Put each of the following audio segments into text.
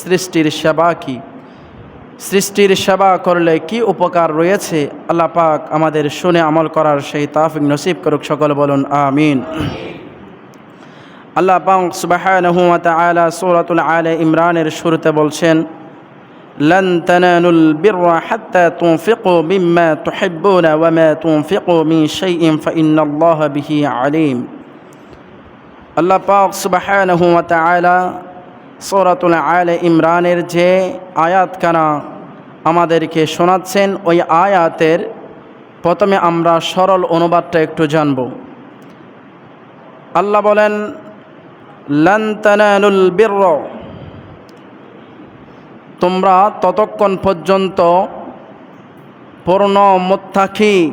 সৃষ্টির সেবা কি সৃষ্টির সেবা করলে কি উপকার রয়েছে আল্লাহ পাক আমাদের শুনে আমল করার সেই তাফিক নসিব করুক সকল বলুন আমিন আল্লাহ পাক সুবাহানহু ওয়া তাআলা সূরাতুল আলে ইমরানের শুরুতে বলছেন لن تنالوا البر حتى تنفقوا مما تحبون وما تنفقوا من شيء فإن الله به عليم আল্লাহ পাক সুবাহানহু ওয়া তাআলা সূরাতুল আলে ইমরানের যে আয়াত আয়াতখানা আমাদেরকে শোনাচ্ছেন, ওই আয়াতের প্রথমে আমরা সরল অনুবাদটা একটু জানব। আল্লাহ বলেন, লান তানালুল বিরর তোমরা ততক্ষণ পর্যন্ত পূর্ণ মোত্তাকি,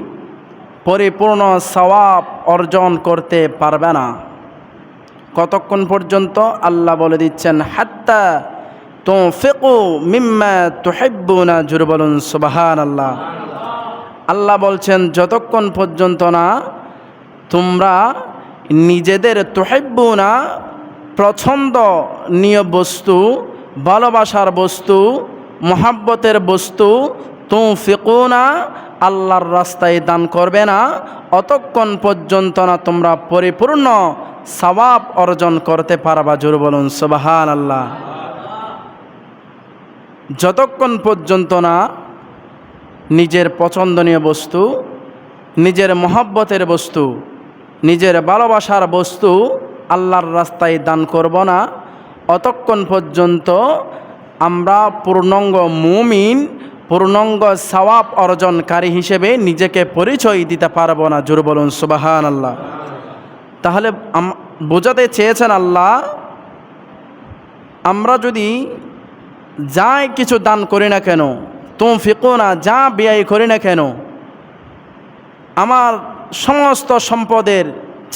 পরিপূর্ণ সওয়াব অর্জন করতে পারবে না। কতক্ষণ পর্যন্ত আল্লাহ বলে দিচ্ছেন, হাত্তা তো ফেকু মিম্মা তোহেব্বু না জুড়ে বলুন সুবাহান আল্লাহ আল্লাহ বলছেন, যতক্ষণ পর্যন্ত না তোমরা নিজেদের তোহেব্বু না পছন্দনীয় বস্তু, ভালোবাসার বস্তু, মহাব্বতের বস্তু তো ফেকুনা আল্লাহর রাস্তায় দান করবে না, অতক্ষণ পর্যন্ত না তোমরা পরিপূর্ণ সবাব অর্জন করতে পারবা, জোর বলুন সুবাহান আল্লাহ যতক্ষণ পর্যন্ত না নিজের পছন্দনীয় বস্তু, নিজের মহব্বতের বস্তু, নিজের ভালোবাসার বস্তু আল্লাহর রাস্তায় দান করব না, অতক্ষণ পর্যন্ত আমরা পূর্ণাঙ্গ মুমিন, পূর্ণাঙ্গ সওয়াব অর্জনকারী হিসেবে নিজেকে পরিচয় দিতে পারব না, জোর বলুন সুবাহান আল্লাহ তাহলে বোঝাতে চেয়েছেন আল্লাহ, আমরা যদি যাই কিছু দান করি না কেন তুম ফিকো না যা ব্যয় করি না কেন, আমার সমস্ত সম্পদের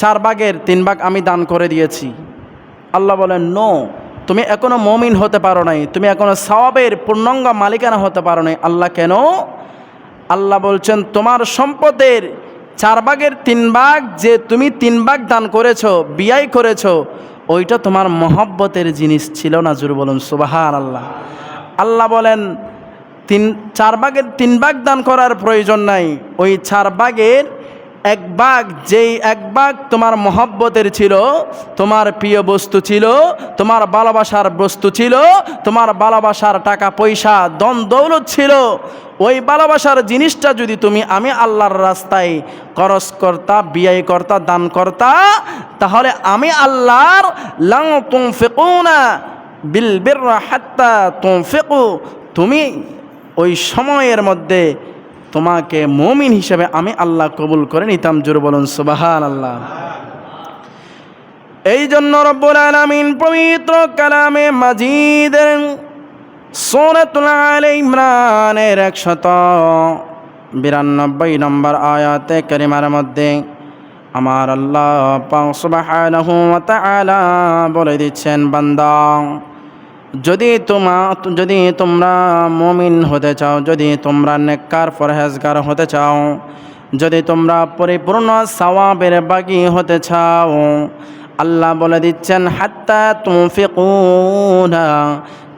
চার ভাগের তিন ভাগ আমি দান করে দিয়েছি। আল্লাহ বলেন, নো, তুমি এখনও মমিন হতে পারো নাই, তুমি এখনও সওয়াবের পূর্ণাঙ্গ মালিকানা হতে পারো নাই। আল্লাহ কেন? আল্লাহ বলছেন, তোমার সম্পদের চার ভাগের তিন ভাগ যে তুমি তিন ভাগ দান করেছ, বিয়াই করেছ, ওইটা তোমার মহব্বতের জিনিস ছিল না, জুর বলুন সুবাহান আল্লাহ আল্লাহ বলেন, তিন, চার ভাগের তিন ভাগ দান করার প্রয়োজন নাই, ওই চার ভাগের এক ভাগ যেই এক ভাগ তোমার মহব্বতের ছিল, তোমার প্রিয় বস্তু ছিল, তোমার ভালোবাসার বস্তু ছিল, তোমার ভালোবাসার টাকা, পয়সা দন দৌলত ছিল। ওই ভালোবাসার জিনিসটা যদি তুমি আমি আল্লাহর রাস্তায় খরচ করতা, বিয়াই কর্তা, দান কর্তা, তাহলে আমি আল্লাহর লং তুম ফেকুনা বিল বির হাত্তা তুম ফেকু তুমি ওই সময়ের মধ্যে তোমাকে মমিন হিসেবে আমি আল্লাহ কবুল করে নিতাম। জোর বলুন সুবাহান আল্লাহ এই জন্য রব্বুল আলামিন পবিত্র কালামে মাজিদের ইমরানের একশত বিরানব্বই নম্বর আয়াতে করিমার মধ্যে আমার আল্লাহ বলে দিচ্ছেন, বান্দা যদি তোমা যদি তোমরা মমিন হতে চাও, যদি তোমরা নেককার ফরহেজগার হতে চাও, যদি তোমরা পরিপূর্ণ সওয়াবের বাগি হতে চাও, আল্লাহ বলে দিচ্ছেন, হাত্তা তুফিকুনা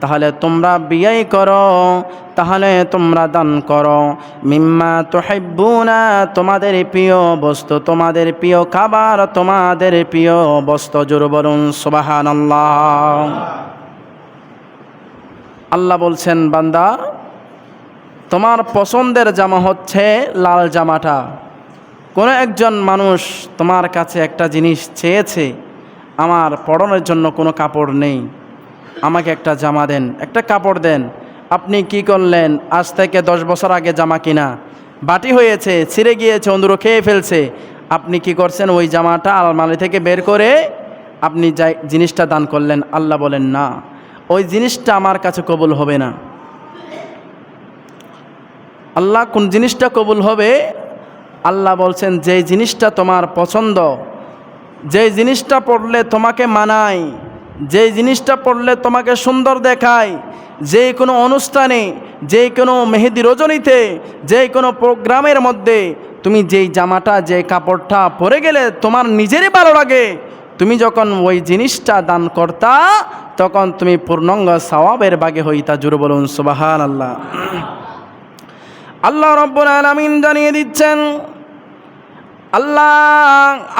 তাহলে তোমরা বিয়াই করো, তাহলে তোমরা দান করো। মিম্মা তো না তোমাদের প্রিয় বস্তু, তোমাদের প্রিয় খাবার, তোমাদের প্রিয় বস্তু, জোর বলুন সুবাহান আল্লাহ বলছেন, বান্দা, তোমার পছন্দের জামা হচ্ছে লাল জামাটা। কোনো একজন মানুষ তোমার কাছে একটা জিনিস চেয়েছে, আমার পড়নের জন্য কোনো কাপড় নেই। আমাকে একটা জামা দেন, একটা কাপড় দেন। আপনি কি করলেন? আজ থেকে দশ বছর আগে জামা কিনা। বাটি হয়েছে, ছিঁড়ে গিয়েছে অন্দুরো খেয়ে ফেলছে। আপনি কি করছেন? ওই জামাটা আলমারি থেকে বের করে আপনি যাই, জিনিসটা দান করলেন। আল্লাহ বলেন, না। ওই জিনিসটা আমার কাছে কবুল হবে না। আল্লাহ কোন জিনিসটা কবুল হবে? আল্লাহ বলছেন যে জিনিসটা তোমার পছন্দ যে জিনিসটা পড়লে তোমাকে মানায় যে জিনিসটা পড়লে তোমাকে সুন্দর দেখায় যে কোনো অনুষ্ঠানে যে কোনো মেহেদি রজনীতে যে কোনো প্রোগ্রামের মধ্যে, তুমি যেই জামাটা যে কাপড়টা পরে গেলে তোমার নিজেরই ভালো লাগে তুমি যখন ওই জিনিসটা দান করতা, তখন তুমি পূর্ণাঙ্গ সওয়াবের বাগে হইতা জুড়ে বলুন সুবাহান আল্লাহ আল্লাহ রব্বুল আলমিন জানিয়ে দিচ্ছেন, আল্লাহ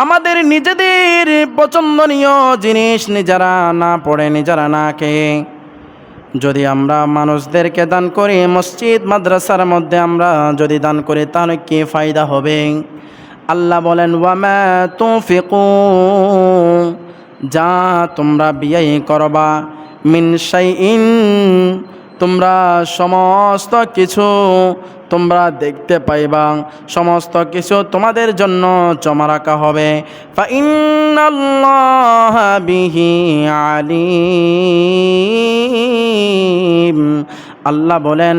আমাদের নিজেদের পছন্দনীয় জিনিস নিজেরা না পড়ে, নিজেরা না খেয়ে। যদি আমরা মানুষদেরকে দান করি, মসজিদ, মাদ্রাসার মধ্যে আমরা যদি দান করি, তাহলে কি ফায়দা হবে? আল্লাহ বলেন, ওয়ামা তুফিকু যা তোমরা বিয়ে করবা মিন ইন তোমরা সমস্ত কিছু তোমরা দেখতে পাইবা, সমস্ত কিছু তোমাদের জন্য জমা রাখা হবে। আলিম। আল্লাহ বলেন,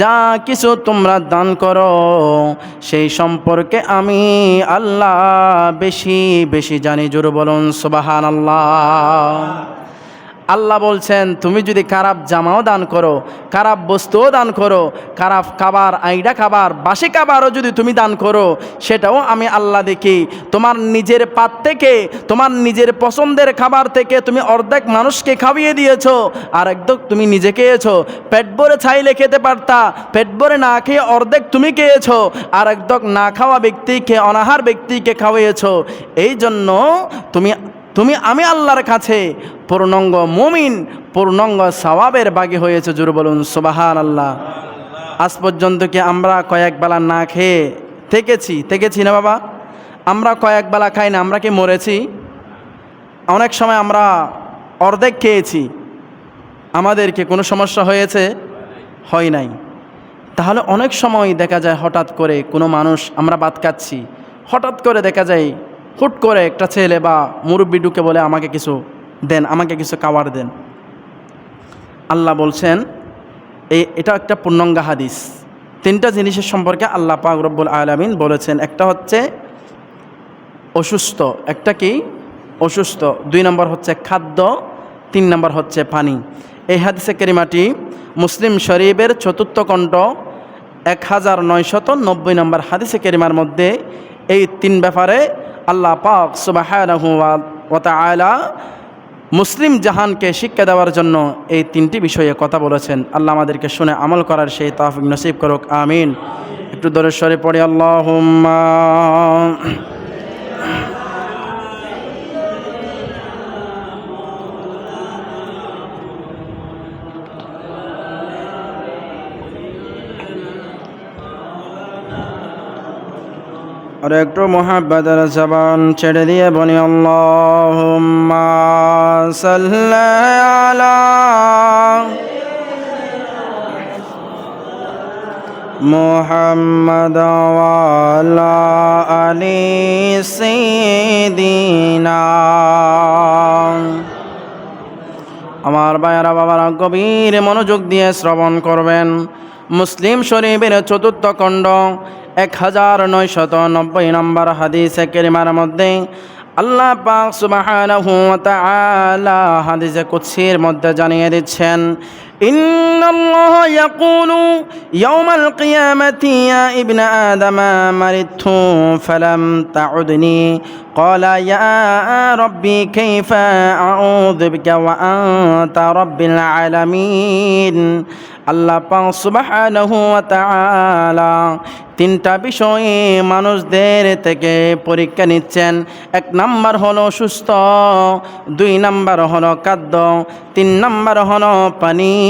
যা কিছু তোমরা দান করো, সেই সম্পর্কে আমি আল্লাহ বেশি বেশি জানি। জোর বলুন সুবাহান আল্লাহ আল্লাহ বলছেন, তুমি যদি খারাপ জামাও দান করো, খারাপ বস্তুও দান করো, খারাপ খাবার, আইডা খাবার, বাসি খাবারও যদি তুমি দান করো, সেটাও আমি আল্লাহ দেখি। তোমার নিজের পাত থেকে, তোমার নিজের পছন্দের খাবার থেকে তুমি অর্ধেক মানুষকে খাইয়ে দিয়েছ, আর একদম তুমি নিজে খেয়েছো। পেট ভরে চাইলে খেতে পারতা, পেট ভরে না খেয়ে অর্ধেক তুমি খেয়েছো, আর একদম না খাওয়া ব্যক্তিকে, অনাহার ব্যক্তিকে খাওয়িয়েছো এই জন্য তুমি তুমি আমি আল্লাহর কাছে পূর্ণঙ্গ মুমিন, পূর্ণঙ্গ সওয়াবের বাগে হয়েছে, জোর বলুন সুবাহান আল্লাহ আজ পর্যন্ত কি আমরা কয়েক বেলা না খেয়ে থেকেছি? থেকেছি না বাবা। আমরা কয়েক বেলা খাই না, আমরা কি মরেছি? অনেক সময় আমরা অর্ধেক খেয়েছি। আমাদেরকে কোনো সমস্যা হয়েছে? হয় নাই। তাহলে অনেক সময় দেখা যায় হঠাৎ করে কোনো মানুষ আমরা বাদ খাচ্ছি। হঠাৎ করে দেখা যায় হুট করে একটা ছেলে বা মুরব্বী ঢুকে বলে, আমাকে কিছু দেন, আমাকে কিছু খাবার দেন। আল্লাহ বলছেন এই এটা একটা পূর্ণঙ্গা হাদিস। তিনটা জিনিসের সম্পর্কে আল্লাহ পাক রব্বুল আলমিন বলেছেন। একটা হচ্ছে অসুস্থ, একটা কি? অসুস্থ। দুই নম্বর হচ্ছে খাদ্য, তিন নম্বর হচ্ছে পানি। এই হাদিসে কেরিমাটি মুসলিম শরীফের চতুর্থ কণ্ঠ এক হাজার নয়শত নব্বই নম্বর হাদিসে কেরিমার মধ্যে এই তিন ব্যাপারে আল্লাহ পাক সুবাহ মুসলিম জাহানকে শিক্ষা দেওয়ার জন্য এই তিনটি বিষয়ে কথা বলেছেন। আল্লাহ আমাদেরকে শুনে আমল করার সেই তাহফিক নসিব করুক, আমিন। একটু দরেশ্বরে পড়ে আল্লাহ আর একটু মোহাব্বতের জবান ছেড়ে দিয়ে বলি, আল্লাহুম্মা সাল্লি আলা ওয়ালা আলি সিদিনা আমার বায়রা বাবারা, গভীর মনোযোগ দিয়ে শ্রবণ করবেন। মুসলিম শরীফের চতুর্থ খণ্ড, এক হাজার নয়শত নব্বই নম্বর হাদিসে কেরিমার মধ্যে আল্লাহ পাক তাআলা হাদিসে কুদসির মধ্যে জানিয়ে দিচ্ছেন إن الله يقول يوم القيامة يا ابن آدم مرضت فلم تعدني قال يا ربي كيف أعوذ بك وأنت رب العالمين আল্লাহ পাক সুবহানাহু ওয়া তাআলা তিনটা বিষয়ে মানুষদের থেকে পরীক্ষা নিচ্ছেন এক নাম্বার হলো সুস্থ দুই নাম্বার হলো খাদ্য তিন নাম্বার হলো পানি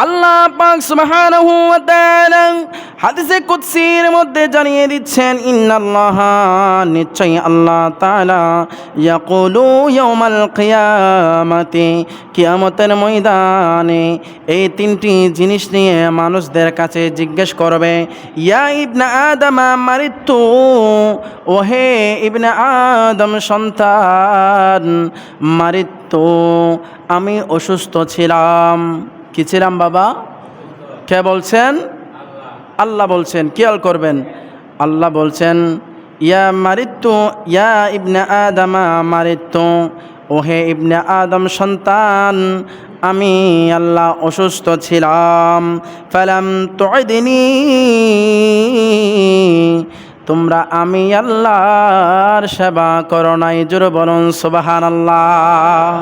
পাক সুবহানাহু ওয়া তাআলা হাদিসে কুদসির মধ্যে জানিয়ে দিচ্ছেন, ইন্নাল্লাহ নিশ্চয়ই আল্লাহ তাআলা ইয়াকুলু ইয়াউমাল কিয়ামাতি, কিয়ামতের ময়দানে এই তিনটি জিনিস নিয়ে মানুষদের কাছে জিজ্ঞেস করবে, ইয়া ইবনা আদম মারিতু? ওহে ইবনে আদম সন্তান, মারিতু, আমি অসুস্থ ছিলাম। কি ছিলাম বাবা? কে বলছেন? আল্লাহ বলছেন। খেয়াল করবেন? আল্লাহ বলছেন, ইয়া মারিত্তু, ইয়া ইবনে আদামা মারিত্তু, ওহে ইবনে আদম সন্তান, আমি আল্লাহ অসুস্থ ছিলাম। ফালাম তোদিনী তোমরা আমি আল্লাহর সেবা করো নাই। জোর বলুন সুবাহান আল্লাহ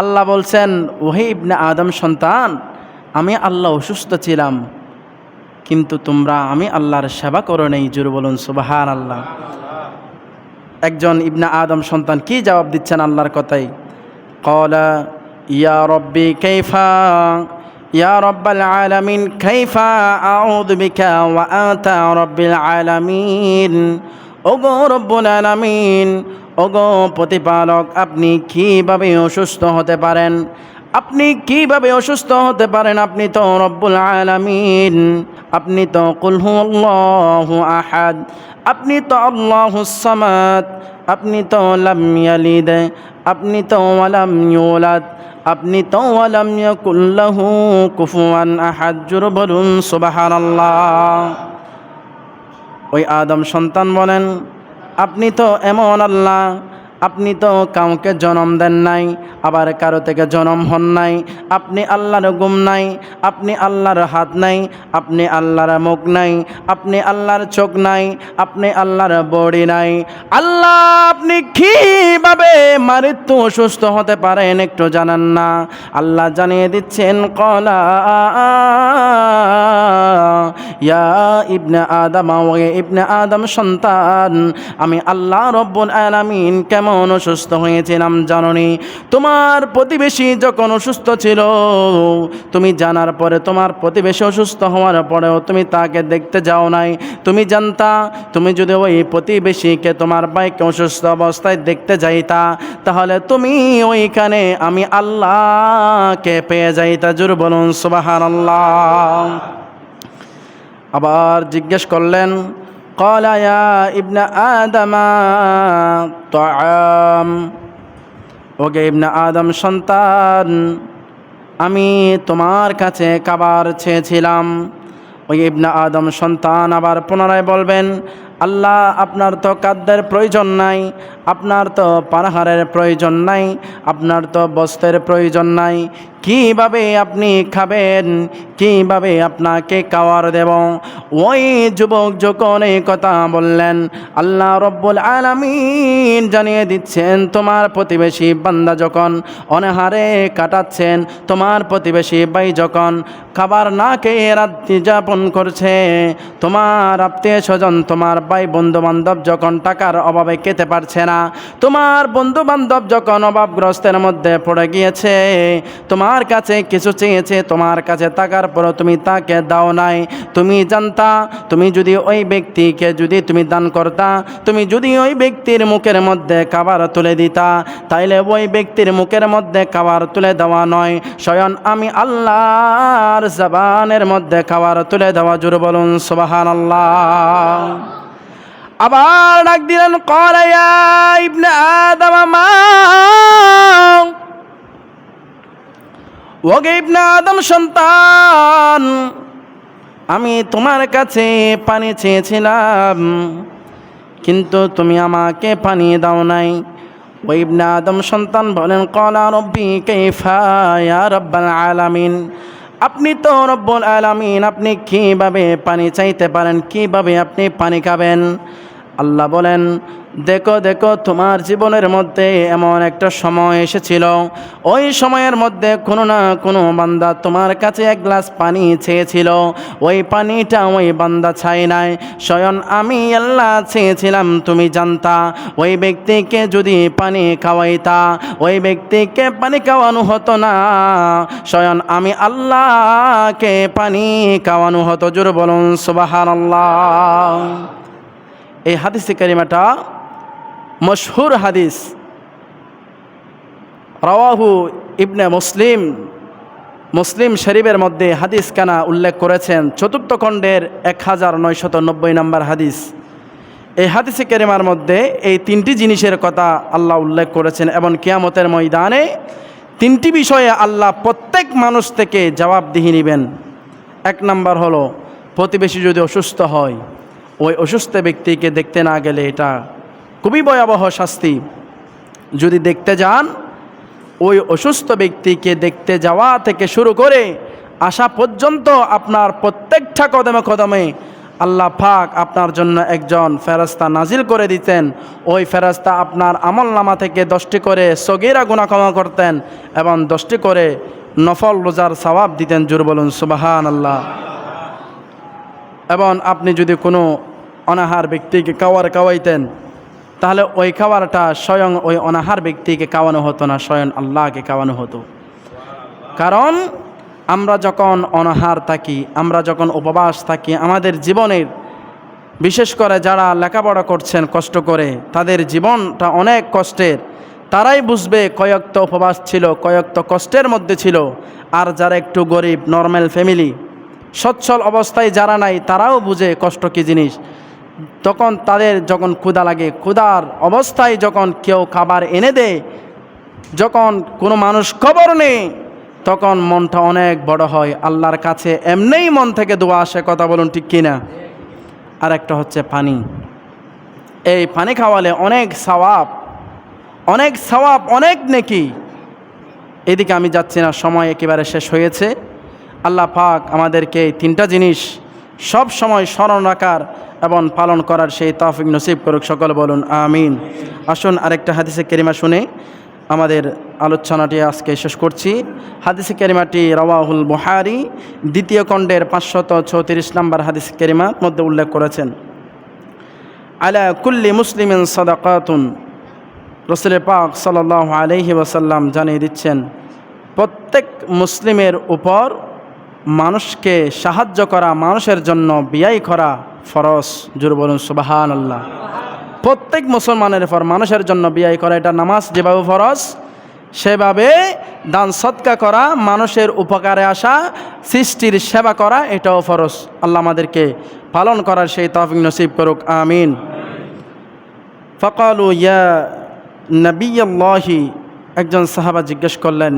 আল্লাহ বলছেন, ওহে ইবনে আদম সন্তান, আমি আল্লাহ অসুস্থ ছিলাম, কিন্তু তোমরা, আমি আল্লাহর সেবা করো নাই। জোর বলুন সুবাহান আল্লাহ একজন ইবনা আদম সন্তান কি জবাব দিচ্ছেন আল্লাহর কথাই কলা, ইয়া রব্বি কাইফা, ইয়া রব্বাল আলামিন কাইফা, আউযু বিকা ওয়া আতা রব্বিল আলামিন। ওগো রব্বুল আলামিন ওগো প্রতিপালক, আপনি কীভাবে অসুস্থ হতে পারেন? আপনি কীভাবে অসুস্থ হতে পারেন? আপনি তো রব্বুল আলামিন। আপনি তো কুলহু আল্লাহু আহাদ। আপনি তো আল্লাহু সামাদ। আপনি তো লাম আপনি তো ওয়ালাম ইউলাদ। আপনি তো ওয়ালাম ইয়াকুল্লাহু কুফুয়ান আহাদ। জোর বলুন, সুবহানাল্লাহ। ওই আদম সন্তান বলেন আপনি তো এমন আল্লাহ, আপনি তো কাউকে জনম দেন নাই, আবার কারও থেকে জনম হন নাই, আপনি আল্লাহর গুম নাই, আপনি আল্লাহর হাত নাই, আপনি আল্লাহর মুখ নাই, আপনি আল্লাহর চোখ নাই, আপনি আল্লাহর বডি নাই। আল্লাহ, আপনি কীভাবে মৃত্যু অসুস্থ হতে পারেন একটু জানান না? আল্লাহ জানিয়ে দিচ্ছেন, কলা ইবনে আদম ইবনে আদম সন্তান, আমি আল্লাহ রব্বুল আলামিন কেমন অসুস্থ হয়েছিলাম জাননি? তোমার প্রতিবেশী যখন অসুস্থ ছিল, তুমি জানার পরে, তোমার প্রতিবেশী অসুস্থ হওয়ার পরেও তুমি তাকে দেখতে যাও নাই। তুমি জানতা, তুমি যদি ওই প্রতিবেশীকে, তোমার বাইকে অসুস্থ অবস্থায় দেখতে যাইতা, তাহলে তুমি ওইখানে আমি আল্লাহকে পেয়ে যাইতা। জোর বলুন সুবাহান আল্লাহ আবার জিজ্ঞেস করলেন কলায়া ইবনা আদামা তাম ওকে ইবনা আদম, সন্তান, আমি তোমার কাছে কাবার চেয়েছিলাম। ওই ইবনা আদম, সন্তান, আবার পুনরায় বলবেন, আল্লাহ, আপনার তো কাদ্যের প্রয়োজন নাই, আপনার তো পানাহারের প্রয়োজন নাই, আপনার তো বস্ত্রের প্রয়োজন নাই কীভাবে আপনি খাবেন? কীভাবে আপনাকে খাওয়ার দেব? ওই যুবক যখন এই কথা বললেন, আল্লাহ রব্বুল আলামিন জানিয়ে দিচ্ছেন, তোমার প্রতিবেশী বান্দা যখন অনাহারে কাটাচ্ছেন, তোমার প্রতিবেশী ভাই যখন খাবার না খেয়ে রাত্রি যাপন করছে, তোমার আত্মীয় স্বজন তোমার ভাই বন্ধু বান্ধব যখন টাকার অভাবে খেতে পারছে না, তোমার বন্ধু বান্ধব যখন অভাবগ্রস্তের মধ্যে পড়ে গিয়েছে, তোমার কাছে কিছু চেয়েছে, তোমার কাছে টাকার পরও তুমি তাকে দাও নাই। তুমি জানতা, তুমি যদি ওই ব্যক্তিকে যদি তুমি দান করতা, তুমি যদি ওই ব্যক্তির মুখের মধ্যে খাবার তুলে দিতা, তাইলে ওই ব্যক্তির মুখের মধ্যে খাবার তুলে দেওয়া নয়। স্বয়ং আমি আল্লাহর জবানের মধ্যে খাবার তুলে দেওয়া জোর বলুন সুবাহান আল্লাহ আবার ডাক দিলেন, করাইয়া ইবনে আদম, মা ওগে আদম সন্তান, আমি তোমার কাছে পানি চেয়েছিলাম, কিন্তু তুমি আমাকে পানি দাও নাই। ইবনে আদম সন্তান বলেন, কলা রব্বি ইয়া রব্বাল আলামিন। আপনি তো রব্বুল আলামিন, আপনি কীভাবে পানি চাইতে পারেন, কীভাবে আপনি পানি খাবেন? আল্লাহ বলেন দেখো দেখো, তোমার জীবনের মধ্যে এমন একটা সময় এসেছিল। ওই সময়ের মধ্যে কোনো না কোনো বান্দা তোমার কাছে এক গ্লাস পানি চেয়েছিল। ওই পানিটা ওই বান্দা চাই নাই। স্বয়ং আমি আল্লাহ চেয়েছিলাম, তুমি জানতা। ওই ব্যক্তিকে যদি পানি খাওয়াইতা, ওই ব্যক্তিকে পানি খাওয়ানো হতো না। স্বয়ং আমি আল্লাহকে পানি খাওয়ানো হতো। জোর বলুন সুবাহান আল্লাহ এই হাদিস কারিমাটা মশহুর হাদিস। রওয়াহু ইবনে মুসলিম। মুসলিম শরীফের মধ্যে হাদিস কানা উল্লেখ করেছেন। চতুর্থ খণ্ডের এক হাজার নয়শত নব্বই নম্বর হাদিস। এই হাদিসে কেরিমার মধ্যে এই তিনটি জিনিসের কথা আল্লাহ উল্লেখ করেছেন এবং কিয়ামতের ময়দানে তিনটি বিষয়ে আল্লাহ প্রত্যেক মানুষ থেকে জবাবদিহি নেবেন। এক নম্বর হলো, প্রতিবেশী যদি অসুস্থ হয়, ওই অসুস্থ ব্যক্তিকে দেখতে না গেলে এটা খুবই ভয়াবহ শাস্তি। যদি দেখতে যান, ওই অসুস্থ ব্যক্তিকে দেখতে যাওয়া থেকে শুরু করে আসা পর্যন্ত আপনার প্রত্যেকটা কদমে কদমে আল্লাহ পাক আপনার জন্য একজন ফেরস্তা নাজিল করে দিতেন। ওই ফেরাস্তা আপনার আমল নামা থেকে দশটি করে সগিরা গুণা ক্ষমা করতেন এবং দশটি করে নফল রোজার সওয়াব দিতেন। জোর বলুন সুবাহান আল্লাহ এবং আপনি যদি কোনো অনাহার ব্যক্তিকে কাওয়ার খাওয়াইতেন তাহলে ওই খাবারটা স্বয়ং ওই অনাহার ব্যক্তিকে খাওয়ানো হতো না, স্বয়ং আল্লাহকে খাওয়ানো হতো। কারণ আমরা যখন অনাহার থাকি, আমরা যখন উপবাস থাকি, আমাদের জীবনের, বিশেষ করে যারা লেখাপড়া করছেন কষ্ট করে, তাদের জীবনটা অনেক কষ্টের। তারাই বুঝবে কয়েকটা উপবাস ছিল কয়েকটা কষ্টের মধ্যে ছিল, আর যারা একটু গরিব নর্মাল ফ্যামিলি সচ্ছল অবস্থায় যারা নাই, তারাও বুঝে কষ্ট কী জিনিস। তখন তাদের যখন ক্ষুদা লাগে, ক্ষুধার অবস্থায় যখন কেউ খাবার এনে দেয়, যখন কোনো মানুষ খবর নেই তখন মনটা অনেক বড় হয়। আল্লাহর কাছে এমনিই মন থেকে দোয়া আসে, কথা বলুন ঠিক কিনা? আর একটা হচ্ছে পানি। এই পানি খাওয়ালে অনেক সওয়াব অনেক সওয়াব, অনেক নেকি। এদিকে আমি যাচ্ছি না, সময় একেবারে শেষ হয়েছে। আল্লাহ পাক আমাদেরকে তিনটা জিনিস সব সময় স্মরণ রাখার এবং পালন করার সেই তৌফিক নসিব করুক সকল বলুন, আমিন। আসুন আরেকটা হাদিসে কেরিমা শুনে আমাদের আলোচনাটি আজকে শেষ করছি। হাদিসে কেরিমাটি রওয়াহুল বুহারি দ্বিতীয় খণ্ডের পাঁচশত চৌত্রিশ নম্বর হাদিস কেরিমার মধ্যে উল্লেখ করেছেন। আলা কুল্লি মুসলিমিন সদাকাতুন রসুল পাক সাল্লাহ আলহি ওসাল্লাম জানিয়ে দিচ্ছেন, প্রত্যেক মুসলিমের উপর মানুষকে সাহায্য করা, মানুষের জন্য বিয়াই করা ফরস জুর বলুন সুবাহান আল্লাহ প্রত্যেক মুসলমানের উপর মানুষের জন্য বিয়াই করা, এটা নামাজ যেভাবে ফরজ, সেভাবে দান সৎকা করা, মানুষের উপকারে আসা, সৃষ্টির সেবা করা, এটাও ফরজ। আল্লাহ আমাদেরকে পালন করার সেই তফিক নসিব করুক, আমিন। ফকালু, ইয়া নবী একজন সাহাবা জিজ্ঞেস করলেন,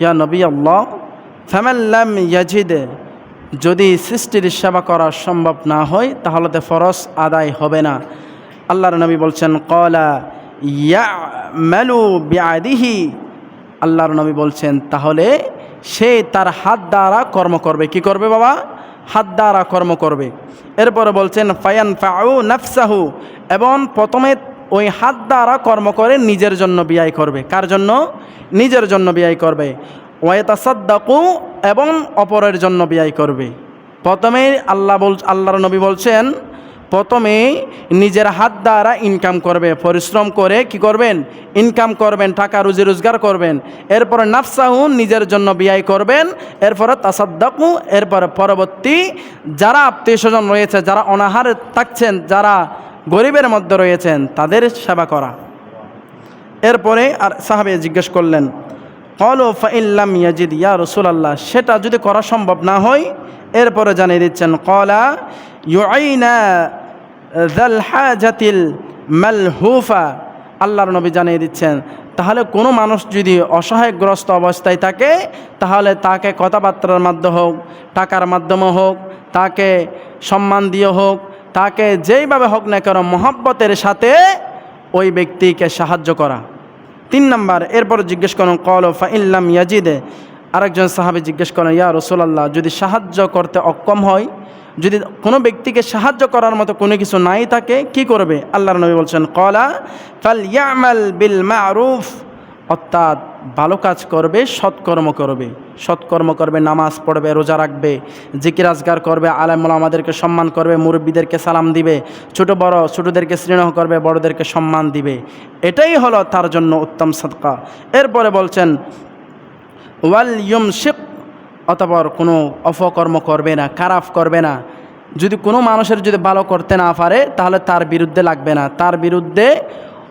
ইয়া নবী আল্লাহ ফ্যামেল্লাম ইয়াজিদে যদি সৃষ্টির সেবা করা সম্ভব না হয়, তাহলে তো ফরস আদায় হবে না। আল্লাহর নবী বলছেন কলা ইয়া মেলু বিআদিহি। আল্লাহর নবী বলছেন, তাহলে সে তার হাত দ্বারা কর্ম করবে। কি করবে বাবা? হাত দ্বারা কর্ম করবে। এরপরে বলছেন ফায়ান ফাউ নাফসাহু। এবং প্রথমে ওই হাত দ্বারা কর্ম করে নিজের জন্য বিয়াই করবে। কার জন্য? নিজের জন্য বিয়াই করবে। ওয়াইতাসাদ্দাকু এবং অপরের জন্য ব্যয় করবে। প্রথমে আল্লাহ বল, আল্লাহর নবী বলছেন, প্রথমে নিজের হাত দ্বারা ইনকাম করবে। পরিশ্রম করে কি করবেন? ইনকাম করবেন, টাকা রুজি রোজগার করবেন। এরপরে নাফসাহু নিজের জন্য বিয়াই করবেন। এরপরে তাসাদ্দাকু, এরপরে পরবর্তী যারা আত্মীয় স্বজন রয়েছে, যারা অনাহার থাকছেন, যারা গরিবের মধ্যে রয়েছেন, তাদের সেবা করা। এরপরে আর সাহাবে জিজ্ঞেস করলেন কল ফাইল্লাম ইয়াজিদ, ইয়া রসুলাল্লাহ, সেটা যদি করা সম্ভব না হয়, এরপরে জানিয়ে দিচ্ছেন, কলা ইউআইনা জাল হাজাতিল মালহুফা। আল্লাহর নবী জানিয়ে দিচ্ছেন, তাহলে কোনো মানুষ যদি অসহায়গ্রস্ত অবস্থায় থাকে, তাহলে তাকে কথাবার্তার মাধ্যমে হোক, টাকার মাধ্যমে হোক, তাকে সম্মান দিয়ে হোক, তাকে যেইভাবে হোক না কেন, মহব্বতের সাথে ওই ব্যক্তিকে সাহায্য করা। তিন নম্বর, এরপর জিজ্ঞেস করেন কল ফা ইল্লাম ইয়াজিদে? আরেকজন সাহাবি জিজ্ঞেস করেন, ইয়া রসুলাল্লাহ, যদি সাহায্য করতে অক্ষম হয়, যদি কোনো ব্যক্তিকে সাহায্য করার মতো কোনো কিছু নাই থাকে, কি করবে? আল্লাহর নবী বলছেন কলা ফাল ইয়ামাল বিল মারুফ। অর্থাৎ ভালো কাজ করবে, সৎকর্ম করবে। সৎকর্ম করবে, নামাজ পড়বে, রোজা রাখবে, জিকির আজগার করবে আলামুল আমাদেরকে সম্মান করবে, মুরব্বীদেরকে সালাম দিবে, ছোট বড়, ছোটদেরকে স্নেহ করবে, বড়দেরকে সম্মান দিবে। এটাই হলো তার জন্য উত্তম সৎকা এরপরে বলছেন, ওয়াল ইয়মশিক অতপর কোনো অপকর্ম করবে না, খারাপ করবে না। যদি কোনো মানুষের যদি ভালো করতে না পারে, তাহলে তার বিরুদ্ধে লাগবে না। তার বিরুদ্ধে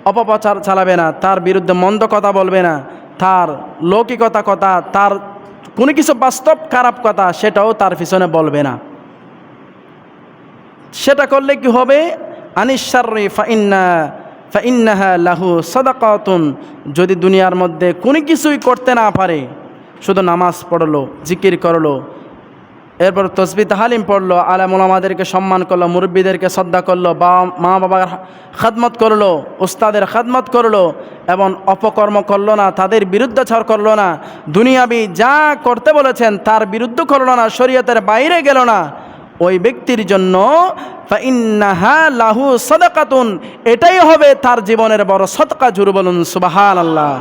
অপপ্রচার চালাবে না, তার বিরুদ্ধে মন্দ কথা বলবে না, তার লৌকিকতা কথা, তার কোনো কিছু বাস্তব খারাপ কথা সেটাও তার পিছনে বলবে না। সেটা করলে কি হবে? আনিসারি ফাইন্না ফাইন্নাহা লাহু সদাকাতুন, যদি দুনিয়ার মধ্যে কোনো কিছুই করতে না পারে, শুধু নামাজ পড়ল, জিকির করল এরপর তসবি তাহালিম পড়ল আলামুল আমাদেরকে সম্মান করল, মুরব্বীদেরকে শ্রদ্ধা করল, বা মা বাবার খাদমত করল, উস্তাদের খাদমত করল, এবং অপকর্ম করল না, তাদের বিরুদ্ধে বিরুদ্ধাচার করল না, দুনিয়াবি যা করতে বলেছেন তার বিরুদ্ধ করল না, শরীয়তের বাইরে গেল না। ওই ব্যক্তির জন্য লাহু সদাকাতুন, এটাই হবে তার জীবনের বড় সদকা জুর বলুন সুবাহান আল্লাহ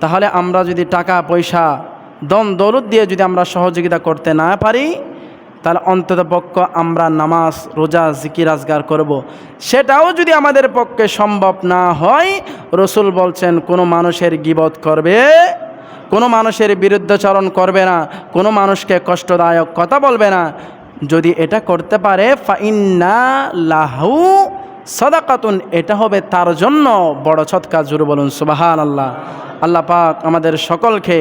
তাহলে আমরা যদি টাকা, পয়সা দন দৌলত দিয়ে যদি আমরা সহযোগিতা করতে না পারি, তাহলে অন্তত পক্ষ আমরা নামাজ, রোজা, জিকির আজগার করব। সেটাও যদি আমাদের পক্ষে সম্ভব না হয়, রসুল বলছেন, কোনো মানুষের গিবত করবে, কোনো মানুষের বিরুদ্ধাচরণ করবে না, কোনো মানুষকে কষ্টদায়ক কথা বলবে না যদি এটা করতে পারে, ফাইন্না লাহু সদাকাতুন, এটা হবে তার জন্য বড় সৎকার জুড়ে বলুন সুবাহান আল্লাহ আল্লাহ পাক আমাদের সকলকে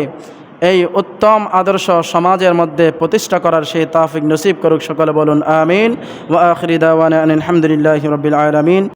এই উত্তম আদর্শ সমাজের মধ্যে প্রতিষ্ঠা করার সেই তাফিক নসিব করুক সকলে বলুন, আমিন। ওয়া আখরি দাওয়ানা আনিল হামদুলিল্লাহি রাব্বিল আলামিন।